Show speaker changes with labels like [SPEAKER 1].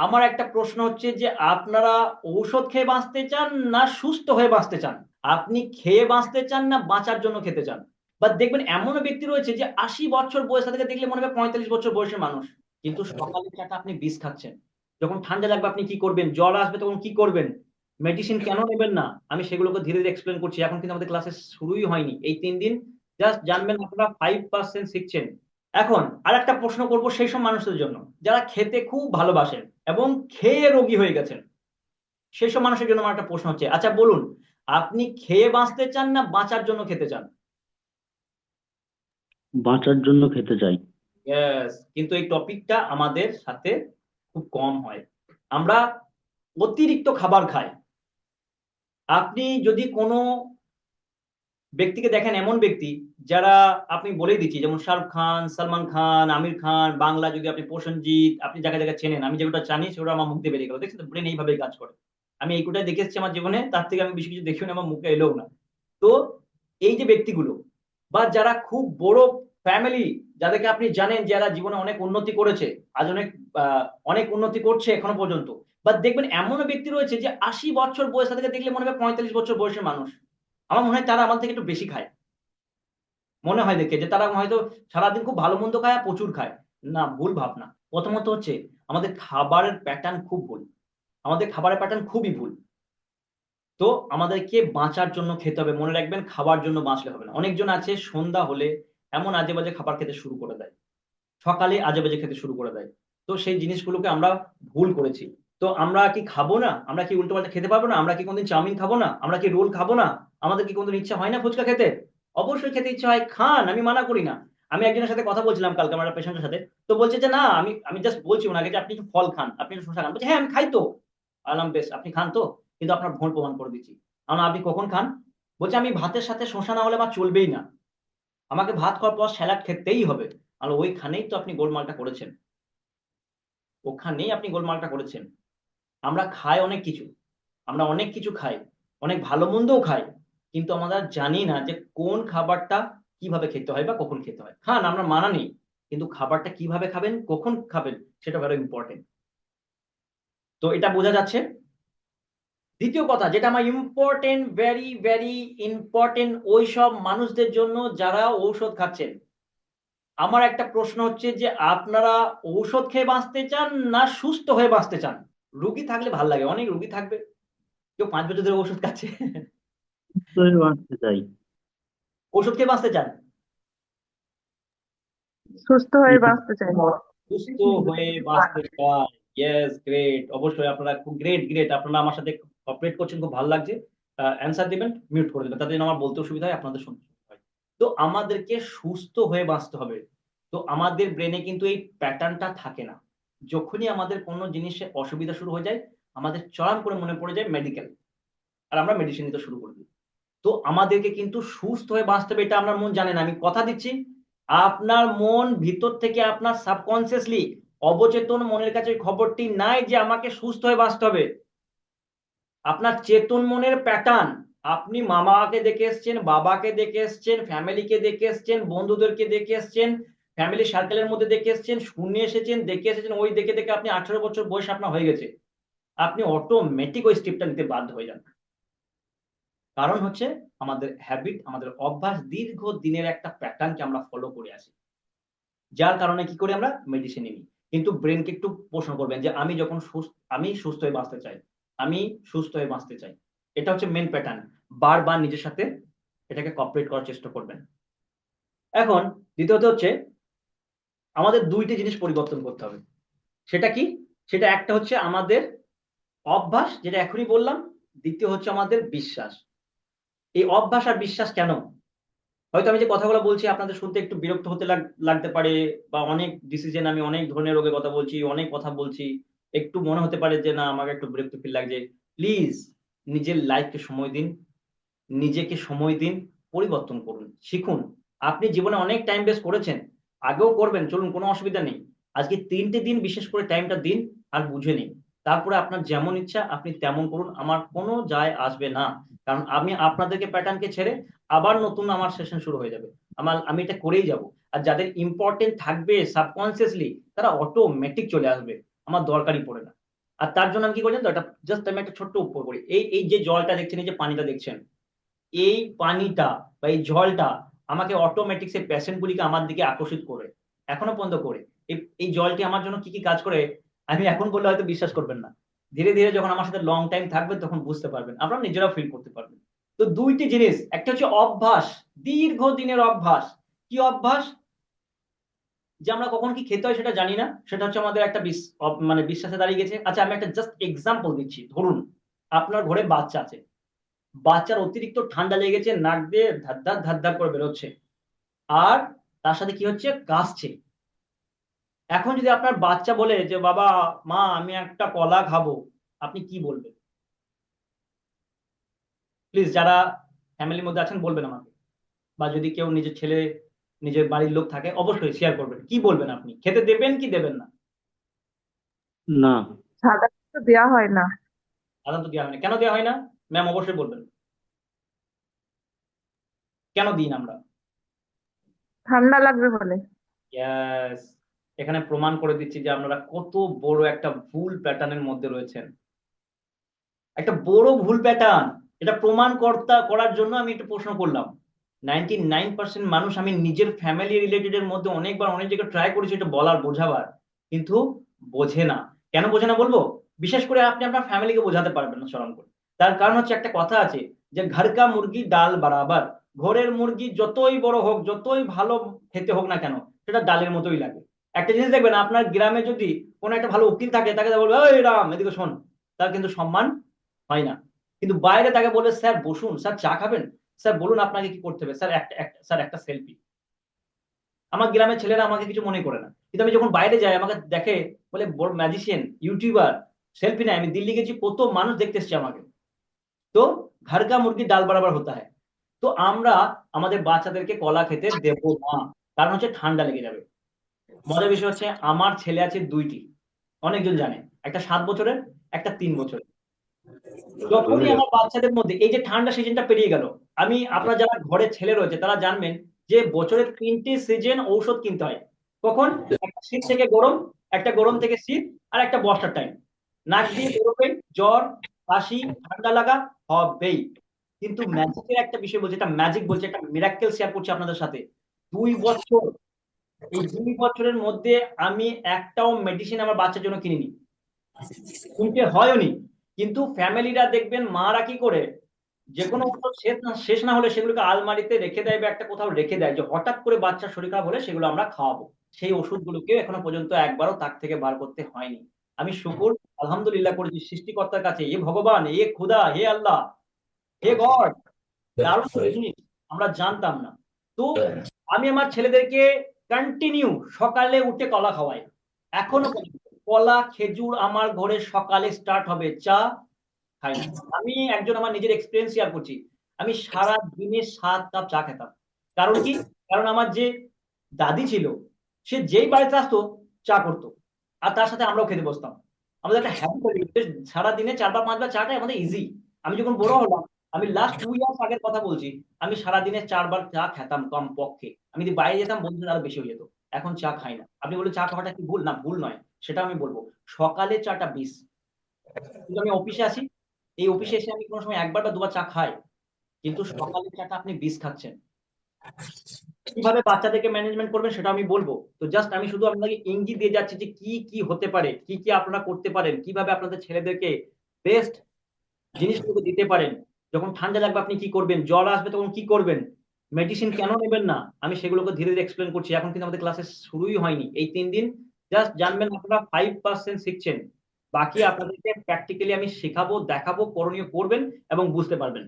[SPEAKER 1] আমার একটা প্রশ্ন হচ্ছে যে আপনারা ঔষধ খেয়ে বাঁচতে চান না সুস্থ হয়ে বাঁচতে চান? আপনি খেয়ে বাঁচতে চান না বাঁচার জন্য খেতে চান? বা দেখবেন এমনও ব্যক্তি রয়েছে যে আশি বছর বয়স থেকে দেখলে মনে হবে পঁয়তাল্লিশ বছর বয়সের মানুষ। কিন্তু সকালে চাটা আপনি বিষ খাচ্ছেন। যখন ঠান্ডা লাগবে আপনি কি করবেন? জ্বর আসবে তখন কি করবেন? মেডিসিন কেন নেবেন না? আমি সেগুলোকে ধীরে ধীরে এক্সপ্লেন করছি। এখন কিন্তু আমাদের ক্লাসে শুরুই হয়নি। এই তিন দিন জাস্ট জানবেন আপনারা ফাইভ পার্সেন্ট শিখছেন। এখন আর একটা প্রশ্ন করব সেই সব মানুষদের জন্য। যারা খেতে খুব ভালোবাসেন এবং খেয়ে রোগী হয়ে গেছেন। সেই সব মানুষের জন্য আমার একটা প্রশ্ন হচ্ছে আচ্ছা বলুন আপনি খেয়ে বাঁচতে চান না বাঁচার জন্য খেতে চান?
[SPEAKER 2] বাঁচার জন্য খেতে চাই।
[SPEAKER 1] কিন্তু এই টপিকটা আমাদের সাথে খুব কম হয়। আমরা অতিরিক্ত খাবার খাই। আপনি যদি কোনো ব্যক্তিকে দেখেন এমন ব্যক্তি যারা আপনি বলেই দিচ্ছি, যেমন শাহরুখ খান, সালমান খান, আমির খান, বাংলা যদি আপনি প্রসেনজিৎ, আপনি জায়গায় জায়গায় চেনেন, আমি যেটা জানি সেটা আমার মুখ দিয়ে বেরিয়ে গেল। দেখছেন ব্রেন এইভাবেই কাজ করে। আমি এইগুটাই দেখে এসেছি আমার জীবনে, তার থেকে আমি বেশি কিছু দেখিও না, আমার মুখে এলেও না। তো এই যে ব্যক্তিগুলো, বা যারা খুব বড় ফ্যামিলি যাদেরকে আপনি জানেন যারা জীবনে অনেক উন্নতি করেছে, আজ অনেক অনেক উন্নতি করছে এখনও পর্যন্ত, বা দেখবেন এমনও ব্যক্তি রয়েছে যে আশি বছর বয়স থেকে দেখলে মনে হবে পঁয়তাল্লিশ বছর বয়সের মানুষ। আমার মনে হয় তারা আমার থেকে একটু বেশি খায়। মনে হয় দেখে যে তারা হয়তো সারাদিন খুব ভালো মন্দ খায় প্রচুর খায়। না, ভুল ভাবনা। প্রথমত হচ্ছে আমাদের খাবারের প্যাটার্ন খুব ভুল। আমাদের খাবারের প্যাটার্ন খুবই ভুল। তো আমাদেরকে বাঁচার জন্য খেতে হবে। মনে রাখবেন খাবার জন্য বাঁচলে হবে না। অনেকজন আছে সন্ধ্যা হলে এমন আজে বাজে খাবার খেতে শুরু করে দেয়। সকালে আজে বাজে খেতে শুরু করে দেয়। তো সেই জিনিসগুলোকে আমরা ভুল করেছি। তো আমরা কি খাব না? আমরা কি উল্টো পাল্টা খেতে পারব না? আমরা কি কোনদিন চাউমিন খাব না? আমরা কি রোল খাব না? আমাদের কি কোনদিন ইচ্ছা হয় না ফুচকা খেতে? অবশ্যই খেতে ইচ্ছা হয়, খান, আমি মানা করি না। আমি একজনের সাথে কথা বলছিলাম কালকে আমার পেশেন্টের সাথে। তো বলছে যে, না, আমি আমি জাস্ট বলছি ওনাকে যে, আপনি ফল খান, আপনি শসা খান। বলছে হ্যাঁ আমি খাই তো। আলাম বেশ, আপনি খান তো? কিন্তু আপনার ভুল প্রমাণ করে দিচ্ছি। কারণ আপনি কখন খান? বলছে, আমি ভাতের সাথে শসা না হলে আমার চলবেই না। আমাকে ভাত খাওয়ার পর স্যালাড খেতেই হবে। আর ওইখানেই তো আপনি গোলমালটা করেছেন। ওখানেই আপনি গোলমালটা করেছেন। আমরা খাই অনেক কিছু। আমরা অনেক কিছু খাই, অনেক ভালো মন্দও খাই, কিন্তু আমরা জানি না যে কোন খাবারটা কীভাবে খেতে হয় বা কখন খেতে হয়। খান, আমরা মানা নেই, কিন্তু খাবারটা কীভাবে খাবেন, কখন খাবেন, সেটা ভেরি ইম্পর্টেন্ট তো এটা বোঝা যাচ্ছে। দ্বিতীয় কথা, যেটা আমার ইম্পর্টেন্ট ভেরি ভেরি ইম্পর্টেন্ট ওই সব মানুষদের জন্য যারা ঔষধ খাচ্ছেন। আমার একটা প্রশ্ন হচ্ছে যে আপনারা ঔষধ খেয়ে বাঁচতে চান না সুস্থ হয়ে বাঁচতে চান? রুগী থাকলে ভালো লাগে অনেক রুগী থাকবে। কেউ পাঁচ বছর ধরে ওষুধ খাচ্ছে।
[SPEAKER 2] বাঁচতে চাই।
[SPEAKER 1] ওষুধ খেয়ে বাঁচতে চান?
[SPEAKER 3] সুস্থ হয়ে বাঁচতে চাই।
[SPEAKER 1] সুস্থ হয়ে বাঁচতে চান ইয়েস গ্রেট অবশ্যই আপনারা খুব গ্রেট গ্রেট আপনারা আমার সাথে কপারেট করছেন খুব ভালো লাগছে। অ্যান্সার দিবেন মিউট করে দেবেন। তাতে আমার বলতে সুবিধা হয় আপনাদের শুনতে হয়। তো আমাদেরকে সুস্থ হয়ে বাঁচতে হবে। তো আমাদের ব্রেনে কিন্তু এই প্যাটার্নটা থাকে না। যখনই আমাদের কোনো জিনিসে অসুবিধা শুরু হয়ে যায়, আমাদের চরম করে মনে পড়ে যায় মেডিকেল আর আমরা মেডিসিন নিতে শুরু করে দিই। তো আমাদেরকে কিন্তু সুস্থ হয়ে বাঁচতে হবে, এটা আপনার মন জানে না। আমি কথা দিচ্ছি, আপনার মন ভিতর থেকে আপনার সাবকনসিয়াসলি অবচেতন মনের কাছে খবরটি নাই যে আমাকে সুস্থ হয়ে বাঁচতে হবে। আপনার চেতন মনের প্যাটার্ন আপনি মামাকে দেখে এসছেন, বাবাকে দেখে এসছেন ফ্যামিলিকে দেখে এসছেন, বন্ধুদেরকে দেখে এসছেন ফ্যামিলি সার্কেলের মধ্যে দেখে এসছেন, শুনে এসেছেন, দেখে এসেছেন, ওই দেখে দেখে আপনি আঠারো বছর বয়স আপনার হয়ে গেছে। আপনি অটোমেটিক ওই স্টেপটা নিতে বাধ্য হয়ে যান। কারণ হচ্ছে আমাদের হ্যাবিট আমাদের অভ্যাস দীর্ঘ দিনের একটা প্যাটার্নকে আমরা ফলো করে আসি যার কারণে কি করি আমরা মেডিসিন নিই। কিন্তু ব্রেনকে একটু প্রশ্ন করবেন যে আমি যখন সুস্থ, আমি সুস্থ হয়ে বাঁচতে চাই, আমি সুস্থ হয়ে বাঁচতে চাই, এটা হচ্ছে মেন প্যাটার্ন বারবার নিজের সাথে এটাকে কপারেট করার চেষ্টা করবেন। এখন দ্বিতীয়ত হচ্ছে আমাদের দুইটি জিনিস পরিবর্তন করতে হবে। সেটা কি? সেটা একটা হচ্ছে আমাদের অভ্যাস, যেটা এখনই বললাম। দ্বিতীয় হচ্ছে আমাদের বিশ্বাস। এই অভ্যাস আর বিশ্বাস কেন? হয়তো আমি যে কথাগুলো বলছি আপনাদের শুনতে একটু বিরক্ত হতে লাগ- লাগতে পারে বা অনেক ডিসিশন আমি অনেক ধরনের রোগের কথা বলছি, অনেক কথা বলছি। একটু মনে হতে পারে যে, না, আমাকে একটু বিরক্ত ফিল লাগছে। প্লিজ নিজের লাইফকে সময় দিন। নিজেকে সময় দিন, পরিবর্তন করুন, শিখুন। আপনি জীবনে অনেক টাইম বেস্ট করেছেন আগেও করবেন, চলুন কোনো অসুবিধা নেই। আজকে তিনটে দিন, বিশেষ করে টাইমটা দিন আর বুঝে নিন। তারপরে আপনার যেমন ইচ্ছা, আপনি তেমন করুন। আমার কোনো যায় আসবে না। কারণ আমি আপনাদেরকে প্যাটার্নকে ছেড়ে আবার নতুন আমার সেশন শুরু হয়ে যাবে। আমার, আমি এটা করেই যাব। আর যাদের ইম্পর্টেন্ট থাকবে সাবকনসিয়াসলি তারা অটোমেটিক চলে আসবে। আমার দরকারই পড়ে না। আর তার জন্য আমি কি তো এটা জাস্ট আমি একটা ছোট্ট উপর করি। এই এই যে জলটা দেখছেন, এই যে পানিটা দেখছেন, এই পানিটা বা এই জলটা আমাকে অটোমেটিক সেই প্যাশেন্ট গুলিকে আমার দিকে আকর্ষিত করে। এখনও পর্যন্ত করে। এই জলটি আমার জন্য কি কি কাজ করে, আমি এখন বললে হয়তো বিশ্বাস করবেন না। ধীরে ধীরে যখন আমার সাথে লং টাইম থাকবে তখন বুঝতে পারবেন। আপনারা নিজেরাও ফিল করতে পারবেন। তো দুইটি জিনিস, একটা হচ্ছে অভ্যাস দীর্ঘ দিনের অভ্যাস। কি অভ্যাস? যে আমরা কখন কি খেতে হয় সেটা জানি না। সেটা হচ্ছে আমাদের একটা মানে বিশ্বাসে দাঁড়িয়ে গেছে। আচ্ছা আমি একটা জাস্ট এক্সাম্পল দিচ্ছি। ধরুন, আপনার ঘরে বাচ্চা আছে। বাচ্চার অতিরিক্ত ঠান্ডা লেগেছে নাক দিয়ে ধাদ্দার ধাদ্দার করে বেরোচ্ছে। আর তার সাথে কি হচ্ছে? কাশছে। এখন যদি আপনার বাচ্চা বলে যে বাবা মা আমি একটা কলা খাব আপনি কি বলবেন? প্লিজ যারা ফ্যামিলির মধ্যে আছেন বলবেন আমাকে। বা যদি কেউ নিজের ছেলে নিজের বাড়ির লোক থাকে অবশ্যই শেয়ার করবেন। কি বলবেন আপনি? খেতে দেবেন কি দেবেন না?
[SPEAKER 2] না।
[SPEAKER 3] সাধারণত দেওয়া হয় না।
[SPEAKER 1] সাধারণত দেওয়া হয় না। কেন দেওয়া হয় না? ম্যাম অবশ্যই বলবেন। কেন দিই না আমরা?
[SPEAKER 3] ঠান্ডা লাগবে বলে।
[SPEAKER 1] ইয়াস এখানে প্রমাণ করে দিচ্ছি যে আপনারা কত বড় একটা ভুল প্যাটার্নের মধ্যে রয়েছেন। একটা বড় ভুল প্যাটার্ন এটা প্রমাণ কর্তা করার জন্য আমি একটা প্রশ্ন করলাম। নাইনটি নাইন পার্সেন্ট মানুষ আমি নিজের ফ্যামিলি রিলেটেড এর মধ্যে অনেকবার অনেক জায়গায় ট্রাই করেছি এটা বলার বোঝাবার কিন্তু বোঝে না। কেন বোঝে না বলব? বিশেষ করে আপনি আপনার ফ্যামিলিকে বোঝাতে পারবেন না সরম করে তার কারণ হচ্ছে একটা কথা আছে যে ঘর কা মুরগি ডাল বরাবর। ঘরের মুরগি যতই বড় হোক, যতই ভালো খেতে হোক না কেন, সেটা ডালের মতোই লাগে। একটা জিনিস দেখবেন, আপনার গ্রামে যদি কোনো একটা ভালো উকিল থাকে, তাকে বলবে ওই রাম, এদিকে শোন। তার কিন্তু সম্মান হয় না। কিন্তু বাইরে তাকে বলে স্যার, বসুন, স্যার, চা খাবেন? স্যার, বলুন আপনাকে কি করতে হবে। স্যার, একটা- স্যার, একটা সেলফি। আমার গ্রামের ছেলেরা আমাকে কিছু মনে করে না। কিন্তু আমি যখন বাইরে যাই, আমাকে দেখে বলে বড় ম্যাজিশিয়ান, ইউটিউবার, সেলফি নেয়। আমি দিল্লি গেছি, কত মানুষ দেখতে এসছে আমাকে। তো ঘর কা মুরগি ডাল বরাবর হতে হয় তো আমরা আমাদের বাচ্চাদেরকে কলা খেতে দেবো না কারণ হচ্ছে ঠান্ডা লেগে যাবে। মজার বিষয় হচ্ছে আমার ছেলে আছে দুইটি। অনেকজন জানে। একটা সাত বছরের একটা তিন বছরের। যখনই আমার বাচ্চাদের মধ্যে এই যে ঠান্ডা সিজনটা পেরিয়ে গেল আমি আপনার যারা ঘরে ছেলে রয়েছে তারা জানবেন যে বছরের তিনটি সিজন ঔষধ কিনতে হয়। কখন? একটা শীত থেকে গরম একটা গরম থেকে শীত আর একটা বর্ষার টাইম নাক দিয়ে বেরোবে জ্বর কাশি ঠান্ডা লাগা হবেই। কিন্তু ম্যাজিকের একটা বিষয় বলছে এটা ম্যাজিক বলছে, একটা মিরাক্কেল শেয়ার করছি আপনাদের সাথে। দুই বছর, এই দুই বছরের মধ্যে আমি একটাও মেডিসিন আমার বাচ্চার জন্য কিনিনি। কিনতে হয়নি। কিন্তু ফ্যামিলিরা দেখবেন, মারা কি করে? যে কোনো ওষুধ শেষ না শেষ না হলে সেগুলোকে আলমারিতে রেখে দেয় বা একটা কোথাও রেখে দেয়। যে হঠাৎ করে বাচ্চার শরীর খারাপ হলে সেগুলো আমরা খাওয়াবো। সেই ওষুধগুলোকে এখনও পর্যন্ত একবারও তাক থেকে বার করতে হয়নি। আমি শুকুর আলহামদুলিল্লাহ করেছি সৃষ্টিকর্তার কাছে এ ভগবান এ খুদা হে আল্লাহ হে গড। দারুণ জিনিস আমরা জানতাম না। তো আমি আমার ছেলেদেরকে কন্টিনিউ সকালে উঠে কলা খাওয়াই। এখনও কলা খেজুর আমার ঘরে সকালে স্টার্ট হবে চা খাই না। আমি একজন আমার নিজের এক্সপিরিয়েন্স শেয়ার করছি। আমি সারা দিনে সাত কাপ চা খেতাম। কারণ কি? কারণ আমার যে দাদি ছিল সে যেই বাড়িতে আসতো চা করতো। আর তার সাথে আমরাও খেতে বসতাম। আমাদের একটা হ্যাবিট হয়ে সারা দিনে চারবার, পাঁচবার চাটাই আমাদের ইজি আমি যখন বড় হলাম, আমি লাস্ট টু ইয়ার্স আগের কথা বলছি, আমি সারা দিনে চারবার চা খেতাম কম পক্ষে আমি যদি বাইরে যেতাম, বন্ধুদের আরও বেশি হয়ে যেত। এখন চা খাই না। আপনি বলে চা খাওয়াটা কি ভুল? না, ভুল নয়। সেটা আমি বলব। সকালে চাটা বিষ কিন্তু আমি অফিসে আসি। এই অফিসে এসে আমি কোনো সময় একবার বা দুবার চা খাই। কিন্তু সকালের চাটা আপনি বিষ খাচ্ছেন। কীভাবে বাচ্চাদেরকে ম্যানেজমেন্ট করবেন সেটা আমি বলব। তো জাস্ট আমি শুধু আপনাকে ইঙ্গিত দিয়ে যাচ্ছি যে কি কি হতে পারে, কি কি আপনারা করতে পারেন, কীভাবে আপনাদের ছেলেদেরকে বেস্ট জিনিসগুলো দিতে পারেন। যখন ঠান্ডা লাগবে আপনি কি করবেন, জ্বর আসবে তখন কি করবেন? মেডিসিন কেন নেবেন না? আমি সেগুলোকে ধীরে ধীরে এক্সপ্লেন করছি। এখন কিন্তু আমাদের ক্লাসে শুরুই হয়নি। এই তিন দিন জাস্ট জানবেন আপনারা ফাইভ পার্সেন্ট শিখছেন। বাকি আপনাদেরকে প্র্যাকটিক্যালি আমি শেখাবো, দেখাবো, করণীয় করবেন এবং বুঝতে পারবেন।